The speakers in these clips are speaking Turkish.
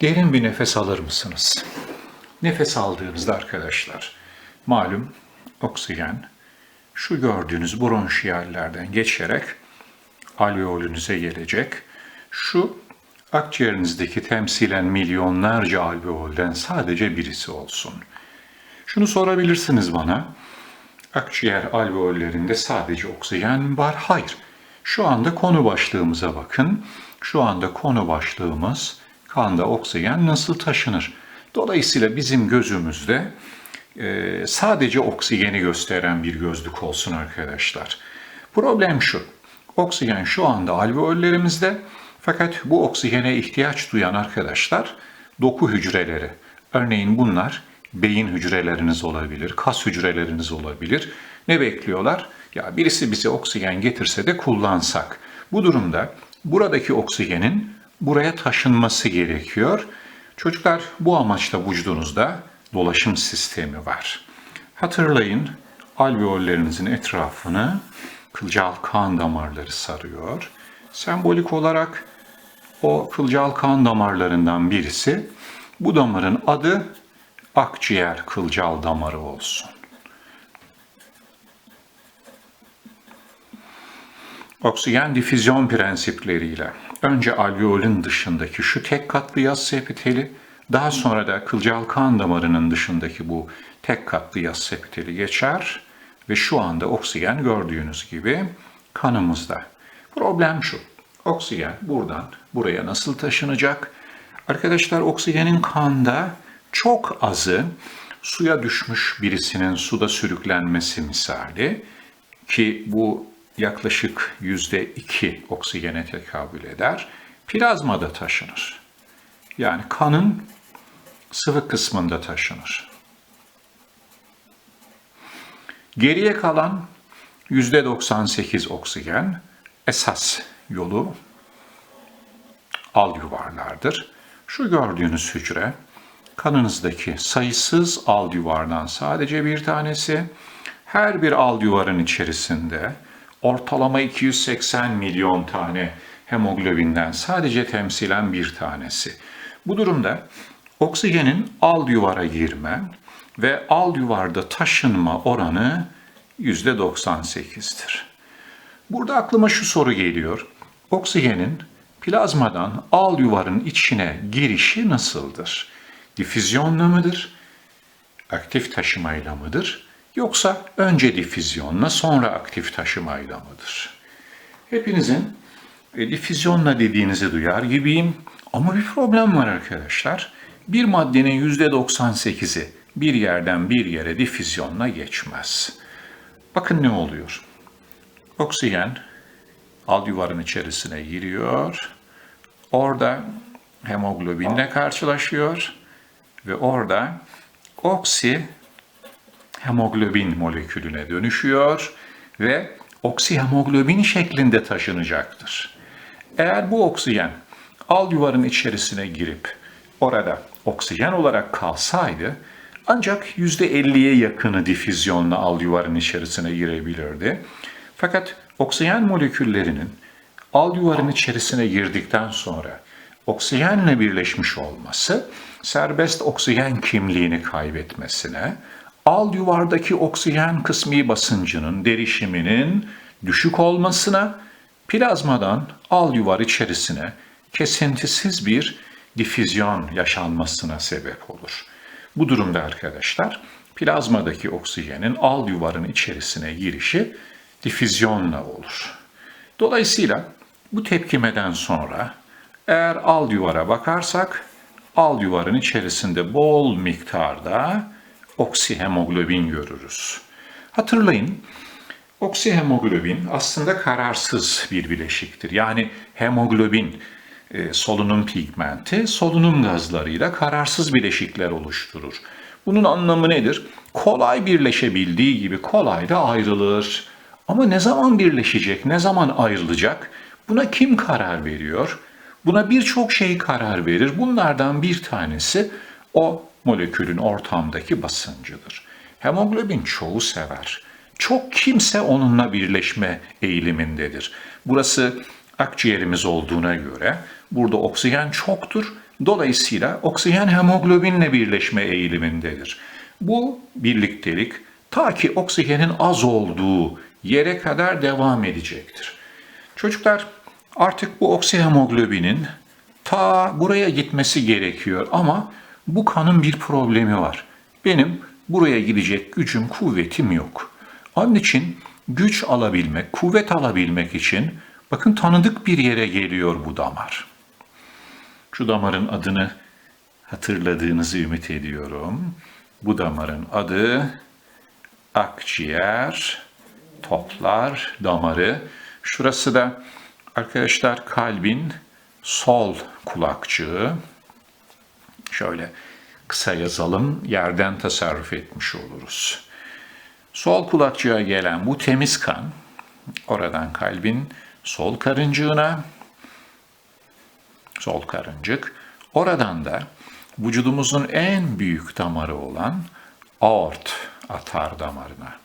Derin bir nefes alır mısınız? Nefes aldığınızda arkadaşlar, malum oksijen şu gördüğünüz bronşiyallerden geçerek alveolünüze gelecek. Şu akciğerinizdeki temsilen milyonlarca alveolden sadece birisi olsun. Şunu sorabilirsiniz bana. Akciğer alveollerinde sadece oksijen var. Hayır. Şu anda konu başlığımıza bakın. Şu anda konu başlığımız kanda oksijen nasıl taşınır? Dolayısıyla bizim gözümüzde e, sadece oksijeni gösteren bir gözlük olsun arkadaşlar. Problem şu. Oksijen şu anda alveollerimizde fakat bu oksijene ihtiyaç duyan arkadaşlar doku hücreleri. Örneğin bunlar beyin hücreleriniz olabilir, kas hücreleriniz olabilir. Ne bekliyorlar? Ya birisi bize oksijen getirse de kullansak. Bu durumda buradaki oksijenin buraya taşınması gerekiyor. Çocuklar bu amaçla vücudunuzda dolaşım sistemi var. Hatırlayın alveollerinizin etrafını kılcal kan damarları sarıyor. Sembolik olarak o kılcal kan damarlarından birisi bu damarın adı akciğer kılcal damarı olsun. Oksijen difüzyon prensipleriyle önce alveolün dışındaki şu tek katlı yaz epiteli, daha sonra da kılcal kan damarının dışındaki bu tek katlı yaz epiteli geçer ve şu anda oksijen gördüğünüz gibi kanımızda. Problem şu, oksijen buradan buraya nasıl taşınacak? Arkadaşlar oksijenin kanda çok azı suya düşmüş birisinin suda sürüklenmesi misali ki bu yaklaşık yüzde iki oksijene tekabül eder. Plazmada taşınır. Yani kanın sıvı kısmında taşınır. Geriye kalan yüzde 98 oksijen esas yolu al yuvarlardır. Şu gördüğünüz hücre kanınızdaki sayısız al yuvardan sadece bir tanesi. Her bir al yuvarın içerisinde ortalama 280 milyon tane hemoglobinden sadece temsilen bir tanesi. Bu durumda oksijenin al yuvara girme ve al yuvarda taşınma oranı %98'dir. Burada aklıma şu soru geliyor. Oksijenin plazmadan al yuvarın içine girişi nasıldır? Difüzyonla mıdır? Aktif taşımayla mıdır? Yoksa önce difüzyonla sonra aktif taşımayla mıdır? Hepinizin e, difüzyonla dediğinizi duyar gibiyim ama bir problem var arkadaşlar. Bir maddenin %98'i bir yerden bir yere difüzyonla geçmez. Bakın ne oluyor. Oksijen al yuvarın içerisine giriyor. Orada hemoglobinle karşılaşıyor ve orada oksi hemoglobin molekülüne dönüşüyor ve oksihemoglobin şeklinde taşınacaktır. Eğer bu oksijen al yuvarın içerisine girip orada oksijen olarak kalsaydı ancak %50'ye yakını difüzyonla al yuvarın içerisine girebilirdi. Fakat oksijen moleküllerinin al yuvarın içerisine girdikten sonra oksijenle birleşmiş olması serbest oksijen kimliğini kaybetmesine, al yuvardaki oksijen kısmi basıncının derişiminin düşük olmasına, plazmadan al yuvar içerisine kesintisiz bir difüzyon yaşanmasına sebep olur. Bu durumda arkadaşlar plazmadaki oksijenin al yuvarın içerisine girişi difüzyonla olur. Dolayısıyla bu tepkimeden sonra eğer al yuvara bakarsak al yuvarın içerisinde bol miktarda oksihemoglobin görürüz. Hatırlayın, oksihemoglobin aslında kararsız bir bileşiktir. Yani hemoglobin e, solunum pigmenti solunum gazlarıyla kararsız bileşikler oluşturur. Bunun anlamı nedir? Kolay birleşebildiği gibi kolay da ayrılır. Ama ne zaman birleşecek, ne zaman ayrılacak? Buna kim karar veriyor? Buna birçok şey karar verir. Bunlardan bir tanesi o molekülün ortamdaki basıncıdır. Hemoglobin çoğu sever. Çok kimse onunla birleşme eğilimindedir. Burası akciğerimiz olduğuna göre burada oksijen çoktur Dolayısıyla oksijen hemoglobinle birleşme eğilimindedir. Bu birliktelik ta ki oksijenin az olduğu yere kadar devam edecektir. Çocuklar artık bu oksihemoglobinin ta buraya gitmesi gerekiyor ama bu kanın bir problemi var. Benim buraya gidecek gücüm, kuvvetim yok. Onun için güç alabilmek, kuvvet alabilmek için bakın tanıdık bir yere geliyor bu damar. Şu damarın adını hatırladığınızı ümit ediyorum. Bu damarın adı akciğer toplar damarı. Şurası da arkadaşlar kalbin sol kulakçığı. Şöyle kısa yazalım, yerden tasarruf etmiş oluruz. Sol kulakçığa gelen bu temiz kan, oradan kalbin sol karıncığına, sol karıncık, oradan da vücudumuzun en büyük damarı olan aort atar damarına.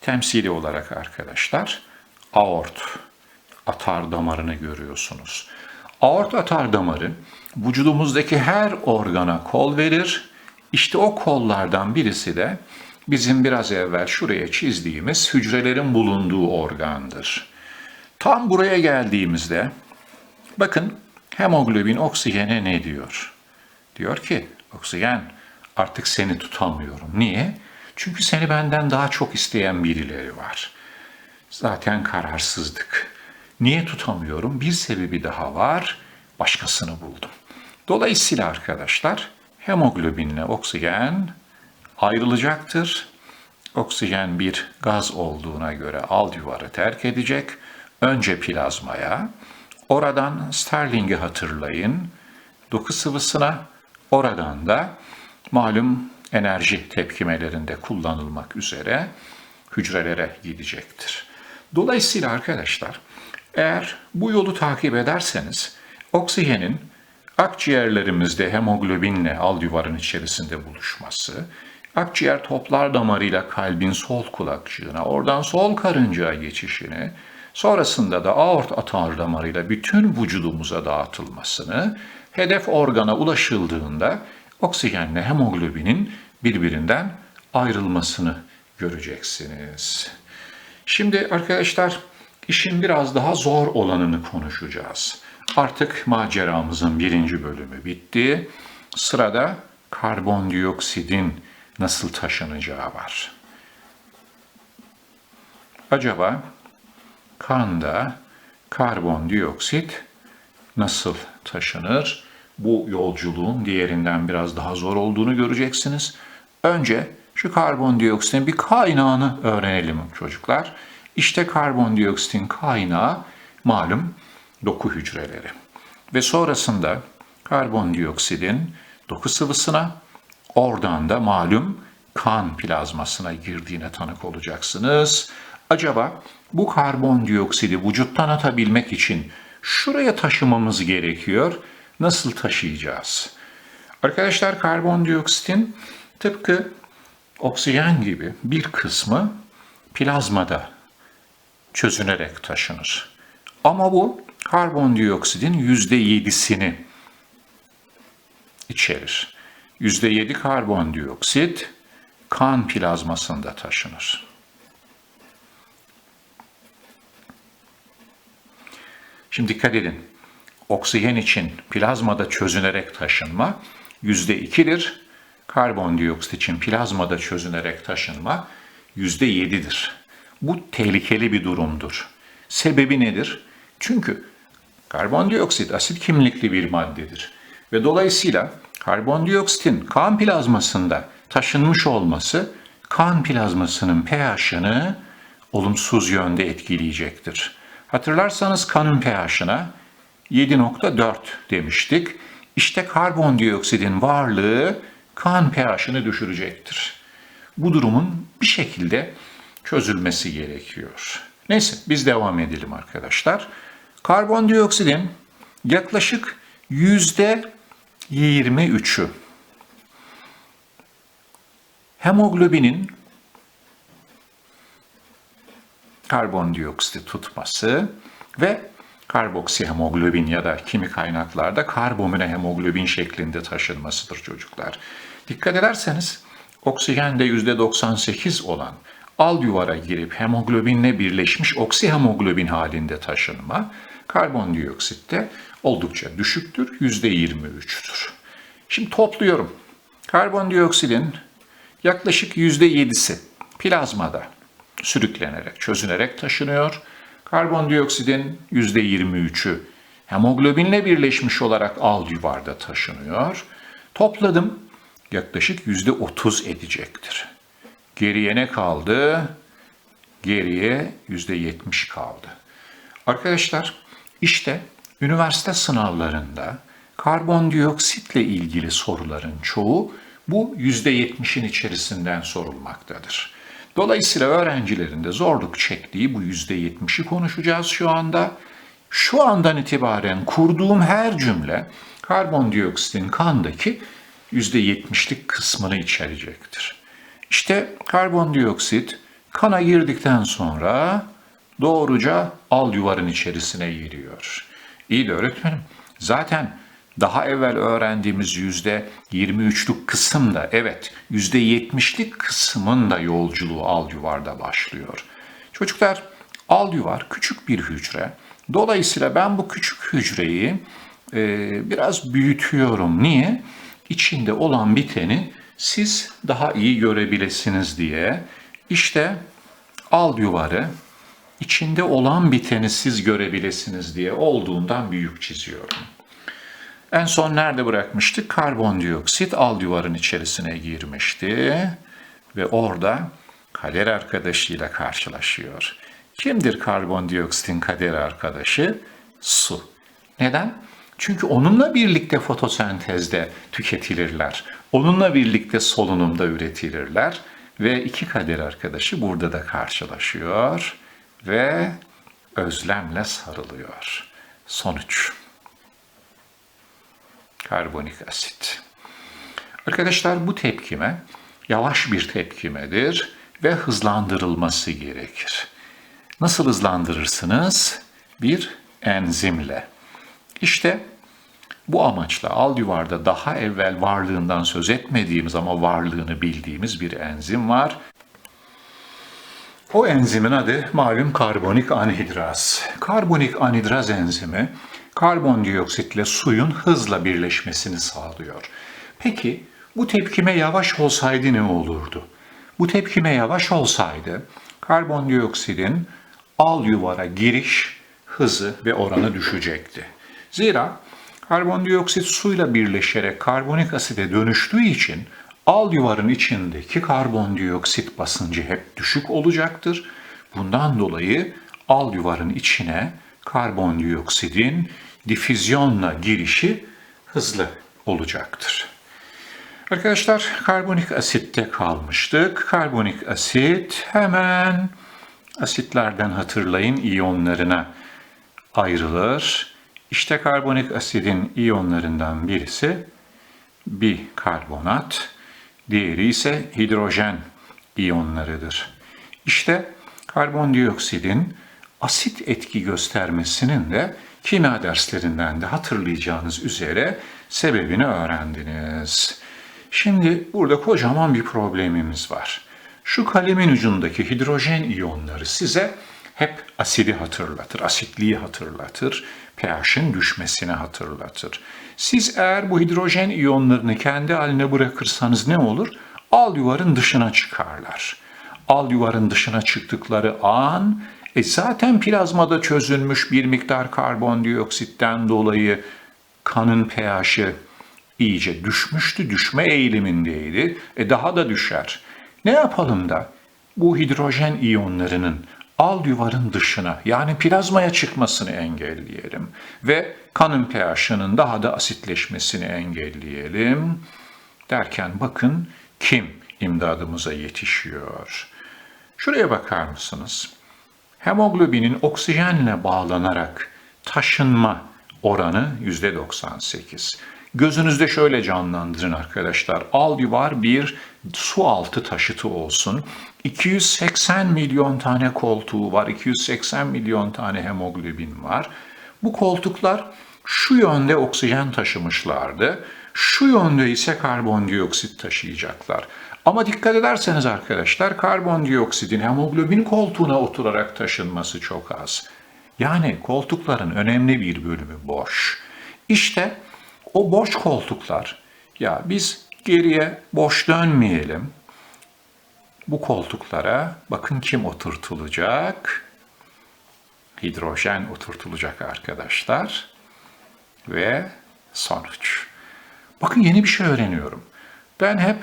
Temsili olarak arkadaşlar aort atar damarını görüyorsunuz. Aort atar damarı vücudumuzdaki her organa kol verir. İşte o kollardan birisi de bizim biraz evvel şuraya çizdiğimiz hücrelerin bulunduğu organdır. Tam buraya geldiğimizde bakın hemoglobin oksijene ne diyor? Diyor ki oksijen artık seni tutamıyorum. Niye? Çünkü seni benden daha çok isteyen birileri var. Zaten kararsızdık. Niye tutamıyorum? Bir sebebi daha var. Başkasını buldum. Dolayısıyla arkadaşlar hemoglobinle oksijen ayrılacaktır. Oksijen bir gaz olduğuna göre alüvarı terk edecek. Önce plazmaya, oradan Starling'i hatırlayın, doku sıvısına, oradan da malum enerji tepkimelerinde kullanılmak üzere hücrelere gidecektir. Dolayısıyla arkadaşlar eğer bu yolu takip ederseniz oksijenin akciğerlerimizde hemoglobinle alüvarın içerisinde buluşması, akciğer toplar damarıyla kalbin sol kulakçığına, oradan sol karıncaya geçişini, sonrasında da aort atar damarıyla bütün vücudumuza dağıtılmasını, hedef organa ulaşıldığında oksijenle hemoglobinin birbirinden ayrılmasını göreceksiniz. Şimdi arkadaşlar işin biraz daha zor olanını konuşacağız. Artık maceramızın birinci bölümü bitti. Sırada karbondioksidin nasıl taşınacağı var. Acaba kanda karbondioksit nasıl taşınır? Bu yolculuğun diğerinden biraz daha zor olduğunu göreceksiniz. Önce şu karbondioksitin bir kaynağını öğrenelim çocuklar. İşte karbondioksitin kaynağı malum doku hücreleri. Ve sonrasında karbondioksidin doku sıvısına, oradan da malum kan plazmasına girdiğine tanık olacaksınız. Acaba bu karbondioksidi vücuttan atabilmek için şuraya taşımamız gerekiyor. Nasıl taşıyacağız? Arkadaşlar karbondioksitin tıpkı oksijen gibi bir kısmı plazmada çözünerek taşınır. Ama bu karbondioksidin yüzde yedisini içerir. Yüzde yedi karbondioksit kan plazmasında taşınır. Şimdi dikkat edin. Oksijen için plazmada çözünerek taşınma yüzde ikidir. Karbondioksit için plazmada çözünerek taşınma yüzde yedidir. Bu tehlikeli bir durumdur. Sebebi nedir? Çünkü karbondioksit asit kimlikli bir maddedir. Ve dolayısıyla karbondioksitin kan plazmasında taşınmış olması kan plazmasının pH'ını olumsuz yönde etkileyecektir. Hatırlarsanız kanın pH'ına 7.4 demiştik. İşte karbondioksidin varlığı kan pH'ını düşürecektir. Bu durumun bir şekilde çözülmesi gerekiyor. Neyse biz devam edelim arkadaşlar. Karbondioksidin yaklaşık yüzde 23'ü hemoglobinin karbondioksiti tutması ve Karboksihemoglobin ya da kimi kaynaklarda karbomine hemoglobin şeklinde taşınmasıdır çocuklar. Dikkat ederseniz oksijende %98 olan al yuvara girip hemoglobinle birleşmiş oksihemoglobin halinde taşınma karbondioksitte oldukça düşüktür, %23'tür. Şimdi topluyorum. Karbondioksitin yaklaşık %7'si plazmada sürüklenerek, çözünerek taşınıyor. Karbondioksitin %23'ü hemoglobinle birleşmiş olarak al yuvarda taşınıyor. Topladım yaklaşık %30 edecektir. Geriye ne kaldı? Geriye %70 kaldı. Arkadaşlar işte üniversite sınavlarında karbondioksitle ilgili soruların çoğu bu %70'in içerisinden sorulmaktadır. Dolayısıyla öğrencilerin de zorluk çektiği bu %70'i konuşacağız şu anda. Şu andan itibaren kurduğum her cümle karbondioksitin kandaki %70'lik kısmını içerecektir. İşte karbondioksit kana girdikten sonra doğruca al yuvarın içerisine giriyor. İyi de öğretmenim zaten daha evvel öğrendiğimiz yüzde 23'lük kısım da evet yüzde 70'lik kısmın da yolculuğu al yuvarda başlıyor. Çocuklar al yuvar küçük bir hücre. Dolayısıyla ben bu küçük hücreyi e, biraz büyütüyorum. Niye? İçinde olan biteni siz daha iyi görebilesiniz diye. İşte al yuvarı içinde olan biteni siz görebilesiniz diye olduğundan büyük çiziyorum. En son nerede bırakmıştık? Karbondioksit al duvarın içerisine girmişti ve orada kader arkadaşıyla karşılaşıyor. Kimdir karbondioksitin kader arkadaşı? Su. Neden? Çünkü onunla birlikte fotosentezde tüketilirler. Onunla birlikte solunumda üretilirler ve iki kader arkadaşı burada da karşılaşıyor ve özlemle sarılıyor. Sonuç karbonik asit. Arkadaşlar bu tepkime yavaş bir tepkimedir ve hızlandırılması gerekir. Nasıl hızlandırırsınız? Bir enzimle. İşte bu amaçla Aldivar'da daha evvel varlığından söz etmediğimiz ama varlığını bildiğimiz bir enzim var. O enzimin adı malum karbonik anhidraz. Karbonik anhidraz enzimi karbondioksitle suyun hızla birleşmesini sağlıyor. Peki bu tepkime yavaş olsaydı ne olurdu? Bu tepkime yavaş olsaydı karbondioksidin al yuvara giriş hızı ve oranı düşecekti. Zira karbondioksit suyla birleşerek karbonik aside dönüştüğü için al yuvarın içindeki karbondioksit basıncı hep düşük olacaktır. Bundan dolayı al yuvarın içine karbondioksidin difüzyonla girişi hızlı olacaktır. Arkadaşlar karbonik asitte kalmıştık. Karbonik asit hemen asitlerden hatırlayın iyonlarına ayrılır. İşte karbonik asidin iyonlarından birisi bir karbonat, diğeri ise hidrojen iyonlarıdır. İşte karbondioksidin asit etki göstermesinin de kimya derslerinden de hatırlayacağınız üzere sebebini öğrendiniz. Şimdi burada kocaman bir problemimiz var. Şu kalemin ucundaki hidrojen iyonları size hep asidi hatırlatır, asitliği hatırlatır, pH'in düşmesini hatırlatır. Siz eğer bu hidrojen iyonlarını kendi haline bırakırsanız ne olur? Al yuvarın dışına çıkarlar. Al yuvarın dışına çıktıkları an e zaten plazmada çözülmüş bir miktar karbondioksitten dolayı kanın pH'i iyice düşmüştü, düşme eğilimindeydi. E daha da düşer. Ne yapalım da bu hidrojen iyonlarının al yuvarın dışına yani plazmaya çıkmasını engelleyelim ve kanın pH'ının daha da asitleşmesini engelleyelim derken bakın kim imdadımıza yetişiyor. Şuraya bakar mısınız? Hemoglobinin oksijenle bağlanarak taşınma oranı %98. Gözünüzde şöyle canlandırın arkadaşlar. Aldivar bir su altı taşıtı olsun. 280 milyon tane koltuğu var, 280 milyon tane hemoglobin var. Bu koltuklar şu yönde oksijen taşımışlardı. Şu yönde ise karbondioksit taşıyacaklar. Ama dikkat ederseniz arkadaşlar karbondioksitin hemoglobin koltuğuna oturarak taşınması çok az. Yani koltukların önemli bir bölümü boş. İşte o boş koltuklar ya biz geriye boş dönmeyelim. Bu koltuklara bakın kim oturtulacak? Hidrojen oturtulacak arkadaşlar. Ve sonuç. Bakın yeni bir şey öğreniyorum. Ben hep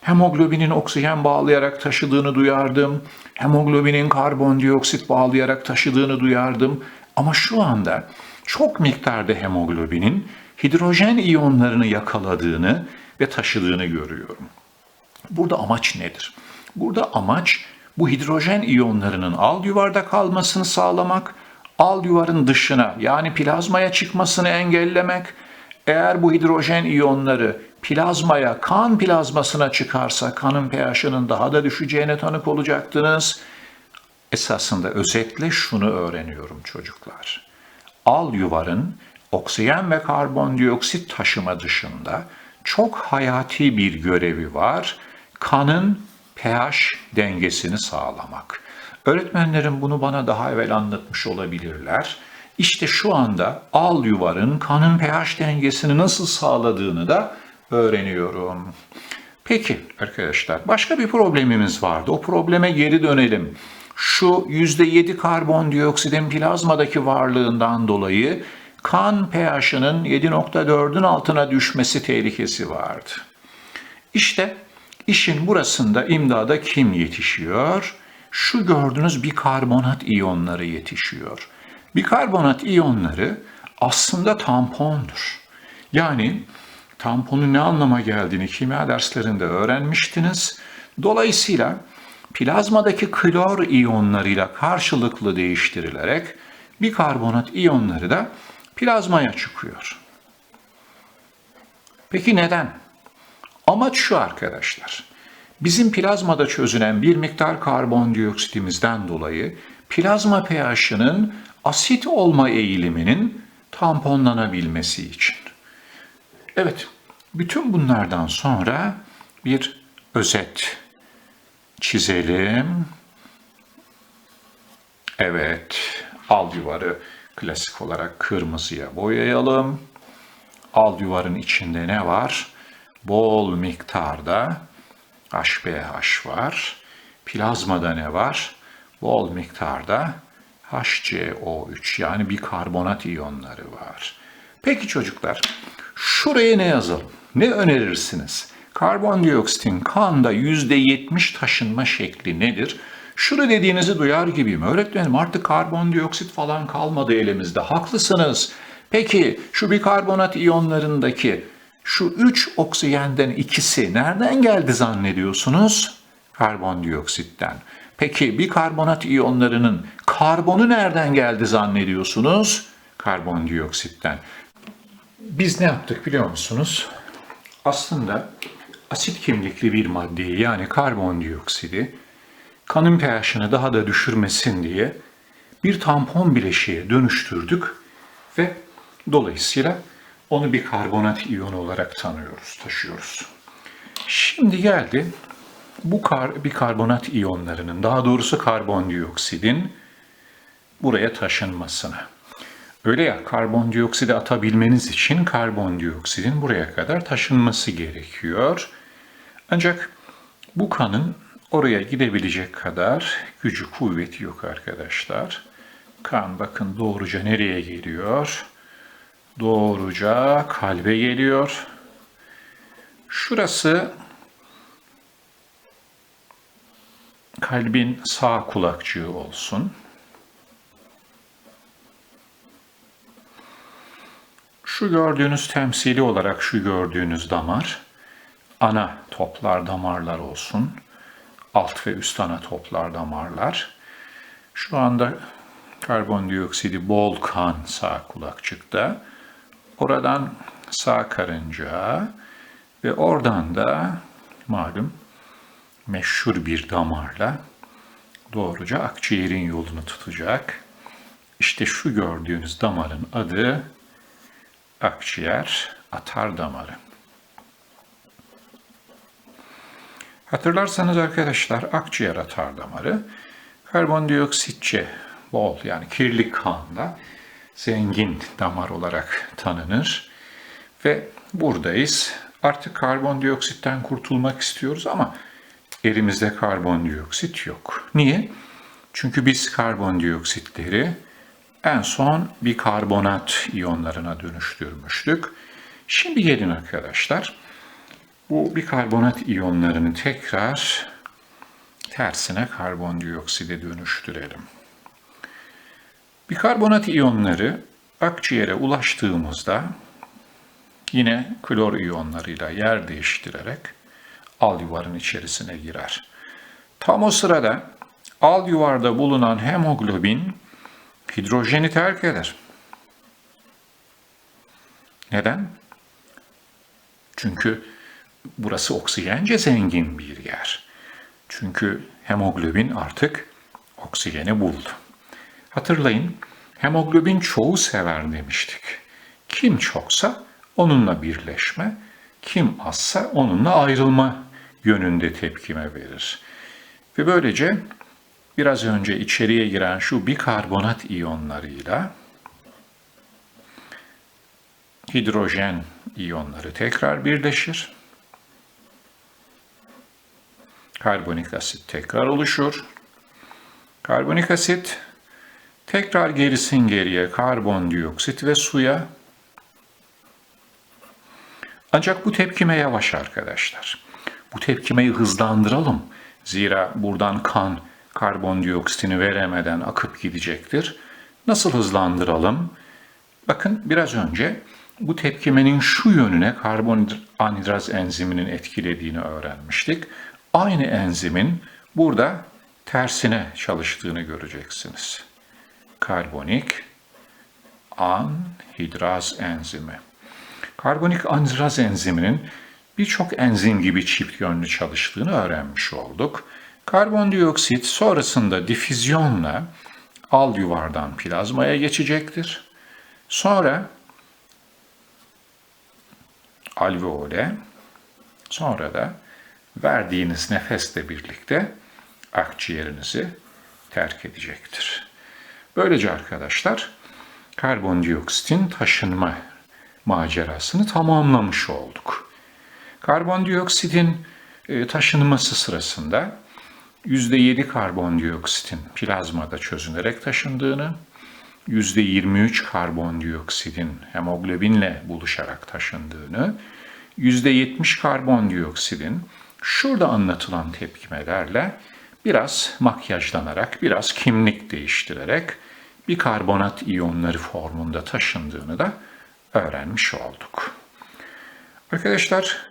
hemoglobinin oksijen bağlayarak taşıdığını duyardım. Hemoglobinin karbondioksit bağlayarak taşıdığını duyardım. Ama şu anda çok miktarda hemoglobinin hidrojen iyonlarını yakaladığını ve taşıdığını görüyorum. Burada amaç nedir? Burada amaç bu hidrojen iyonlarının al yuvarda kalmasını sağlamak, al yuvarın dışına yani plazmaya çıkmasını engellemek. Eğer bu hidrojen iyonları plazmaya, kan plazmasına çıkarsa kanın pH'ının daha da düşeceğine tanık olacaktınız. Esasında özetle şunu öğreniyorum çocuklar. Al yuvarın oksijen ve karbondioksit taşıma dışında çok hayati bir görevi var. Kanın pH dengesini sağlamak. Öğretmenlerim bunu bana daha evvel anlatmış olabilirler. İşte şu anda al yuvarın kanın pH dengesini nasıl sağladığını da öğreniyorum. Peki arkadaşlar başka bir problemimiz vardı. O probleme geri dönelim. Şu %7 karbondioksitin plazmadaki varlığından dolayı kan pH'ının 7.4'ün altına düşmesi tehlikesi vardı. İşte işin burasında imdada kim yetişiyor? Şu gördüğünüz bikarbonat iyonları yetişiyor. Bikarbonat iyonları aslında tampondur. Yani tamponun ne anlama geldiğini kimya derslerinde öğrenmiştiniz. Dolayısıyla plazmadaki klor iyonlarıyla karşılıklı değiştirilerek bikarbonat iyonları da plazmaya çıkıyor. Peki neden? Amaç şu arkadaşlar. Bizim plazmada çözünen bir miktar karbondioksitimizden dolayı plazma pH'ının asit olma eğiliminin tamponlanabilmesi için. Evet, bütün bunlardan sonra bir özet çizelim. Evet, al yuvarı klasik olarak kırmızıya boyayalım. Al yuvarın içinde ne var? Bol miktarda HBH var. Plazmada ne var? Bol miktarda HCO3 yani bir karbonat iyonları var. Peki çocuklar, şuraya ne yazalım? Ne önerirsiniz? Karbondioksitin kanda %70 taşınma şekli nedir? Şunu dediğinizi duyar gibiyim. Öğretmenim artık karbondioksit falan kalmadı elimizde. Haklısınız. Peki şu bikarbonat iyonlarındaki şu üç oksijenden ikisi nereden geldi zannediyorsunuz? Karbondioksitten. Peki bikarbonat iyonlarının karbonu nereden geldi zannediyorsunuz? Karbondioksitten. Biz ne yaptık biliyor musunuz? Aslında asit kimlikli bir maddeyi yani karbondioksidi kanın pH'ını daha da düşürmesin diye bir tampon bileşiğe dönüştürdük ve dolayısıyla onu bir karbonat iyonu olarak tanıyoruz, taşıyoruz. Şimdi geldi bu kar, bir karbonat iyonlarının, daha doğrusu karbondioksidin buraya taşınmasına. Öyle ya karbondioksidi atabilmeniz için karbondioksidin buraya kadar taşınması gerekiyor. Ancak bu kanın oraya gidebilecek kadar gücü kuvveti yok arkadaşlar. Kan bakın doğruca nereye geliyor? Doğruca kalbe geliyor. Şurası kalbin sağ kulakçığı olsun. Şu gördüğünüz temsili olarak şu gördüğünüz damar ana toplar damarlar olsun. Alt ve üst ana toplar damarlar. Şu anda karbondioksidi bol kan sağ kulakçıkta. Oradan sağ karınca ve oradan da malum meşhur bir damarla doğruca akciğerin yolunu tutacak. İşte şu gördüğünüz damarın adı akciğer atar damarı. Hatırlarsanız arkadaşlar akciğer atar damarı karbondioksitçe bol yani kirli kanla zengin damar olarak tanınır. Ve buradayız. Artık karbondioksitten kurtulmak istiyoruz ama elimizde karbondioksit yok. Niye? Çünkü biz karbondioksitleri en son bir karbonat iyonlarına dönüştürmüştük. Şimdi gelin arkadaşlar. Bu bikarbonat iyonlarını tekrar tersine karbondiokside dönüştürelim. Bikarbonat iyonları akciğere ulaştığımızda yine klor iyonlarıyla yer değiştirerek alüvarın içerisine girer. Tam o sırada alüvarda bulunan hemoglobin hidrojeni terk eder. Neden? Çünkü burası oksijence zengin bir yer. Çünkü hemoglobin artık oksijeni buldu. Hatırlayın, hemoglobin çoğu sever demiştik. Kim çoksa onunla birleşme, kim azsa onunla ayrılma yönünde tepkime verir. Ve böylece biraz önce içeriye giren şu bikarbonat iyonlarıyla hidrojen iyonları tekrar birleşir. Karbonik asit tekrar oluşur. Karbonik asit tekrar gerisin geriye karbondioksit ve suya. Ancak bu tepkime yavaş arkadaşlar. Bu tepkimeyi hızlandıralım. Zira buradan kan karbondioksitini veremeden akıp gidecektir. Nasıl hızlandıralım? Bakın biraz önce bu tepkimenin şu yönüne karbonhidraz enziminin etkilediğini öğrenmiştik. Aynı enzimin burada tersine çalıştığını göreceksiniz. Karbonik anhidraz enzimi. Karbonik anhidraz enziminin birçok enzim gibi çift yönlü çalıştığını öğrenmiş olduk. Karbondioksit sonrasında difüzyonla al yuvardan plazmaya geçecektir. Sonra alveole, sonra da verdiğiniz nefesle birlikte akciğerinizi terk edecektir. Böylece arkadaşlar karbondioksitin taşınma macerasını tamamlamış olduk. Karbondioksitin e, taşınması sırasında %7 karbondioksitin plazmada çözünerek taşındığını, %23 karbondioksitin hemoglobinle buluşarak taşındığını, %70 karbondioksidin şurada anlatılan tepkimelerle biraz makyajlanarak, biraz kimlik değiştirerek bir karbonat iyonları formunda taşındığını da öğrenmiş olduk. Arkadaşlar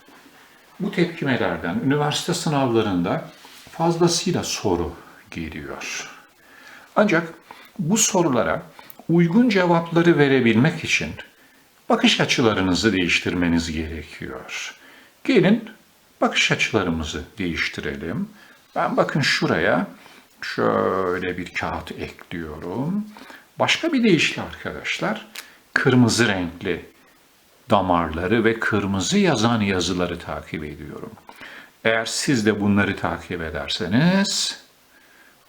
bu tepkimelerden üniversite sınavlarında fazlasıyla soru geliyor. Ancak bu sorulara uygun cevapları verebilmek için bakış açılarınızı değiştirmeniz gerekiyor. Gelin bakış açılarımızı değiştirelim. Ben bakın şuraya şöyle bir kağıt ekliyorum. Başka bir deyişle arkadaşlar kırmızı renkli damarları ve kırmızı yazan yazıları takip ediyorum. Eğer siz de bunları takip ederseniz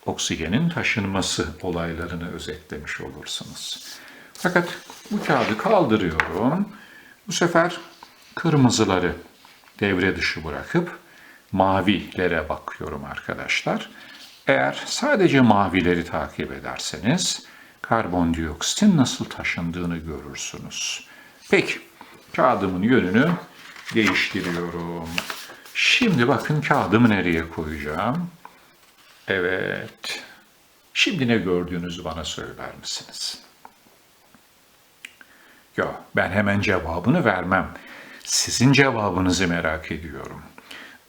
oksijenin taşınması olaylarını özetlemiş olursunuz. Fakat bu kağıdı kaldırıyorum. Bu sefer kırmızıları devre dışı bırakıp mavilere bakıyorum arkadaşlar. Eğer sadece mavileri takip ederseniz karbondioksitin nasıl taşındığını görürsünüz. Peki, kağıdımın yönünü değiştiriyorum. Şimdi bakın kağıdımı nereye koyacağım? Evet. Şimdi ne gördüğünüzü bana söyler misiniz? Yok, ben hemen cevabını vermem. Sizin cevabınızı merak ediyorum.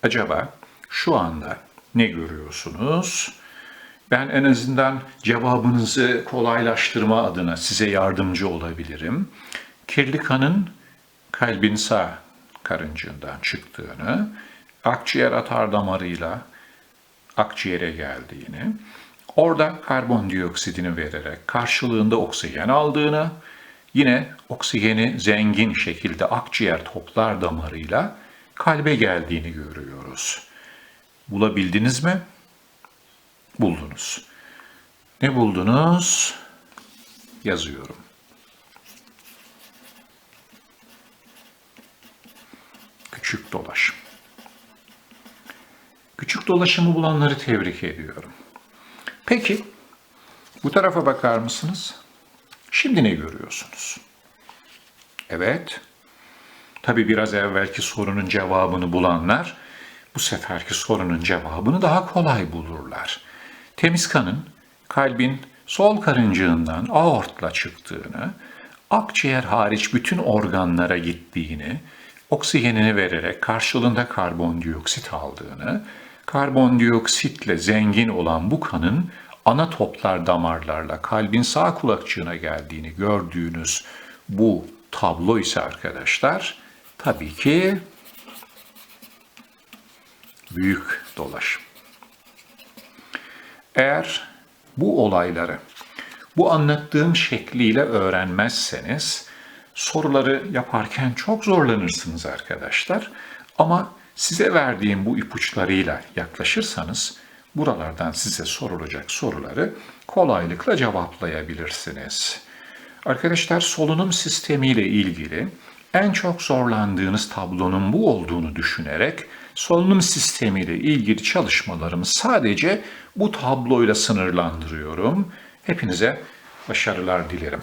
Acaba şu anda ne görüyorsunuz? Ben en azından cevabınızı kolaylaştırma adına size yardımcı olabilirim. Kirli kanın kalbin sağ karıncığından çıktığını, akciğer atar damarıyla akciğere geldiğini, Orada karbondioksidini vererek karşılığında oksijen aldığını, yine oksijeni zengin şekilde akciğer toplar damarıyla kalbe geldiğini görüyoruz. Bulabildiniz mi? Buldunuz. Ne buldunuz? Yazıyorum. Küçük dolaşım. Küçük dolaşımı bulanları tebrik ediyorum. Peki, bu tarafa bakar mısınız? Şimdi ne görüyorsunuz? Evet, tabii biraz evvelki sorunun cevabını bulanlar bu seferki sorunun cevabını daha kolay bulurlar. Temiz kanın kalbin sol karıncığından aortla çıktığını, akciğer hariç bütün organlara gittiğini, oksijenini vererek karşılığında karbondioksit aldığını, karbondioksitle zengin olan bu kanın ana toplar damarlarla kalbin sağ kulakçığına geldiğini gördüğünüz bu tablo ise arkadaşlar tabii ki büyük dolaşım. Eğer bu olayları bu anlattığım şekliyle öğrenmezseniz soruları yaparken çok zorlanırsınız arkadaşlar. Ama size verdiğim bu ipuçlarıyla yaklaşırsanız buralardan size sorulacak soruları kolaylıkla cevaplayabilirsiniz. Arkadaşlar solunum sistemiyle ilgili en çok zorlandığınız tablonun bu olduğunu düşünerek solunum sistemiyle ilgili çalışmalarımı sadece bu tabloyla sınırlandırıyorum. Hepinize başarılar dilerim.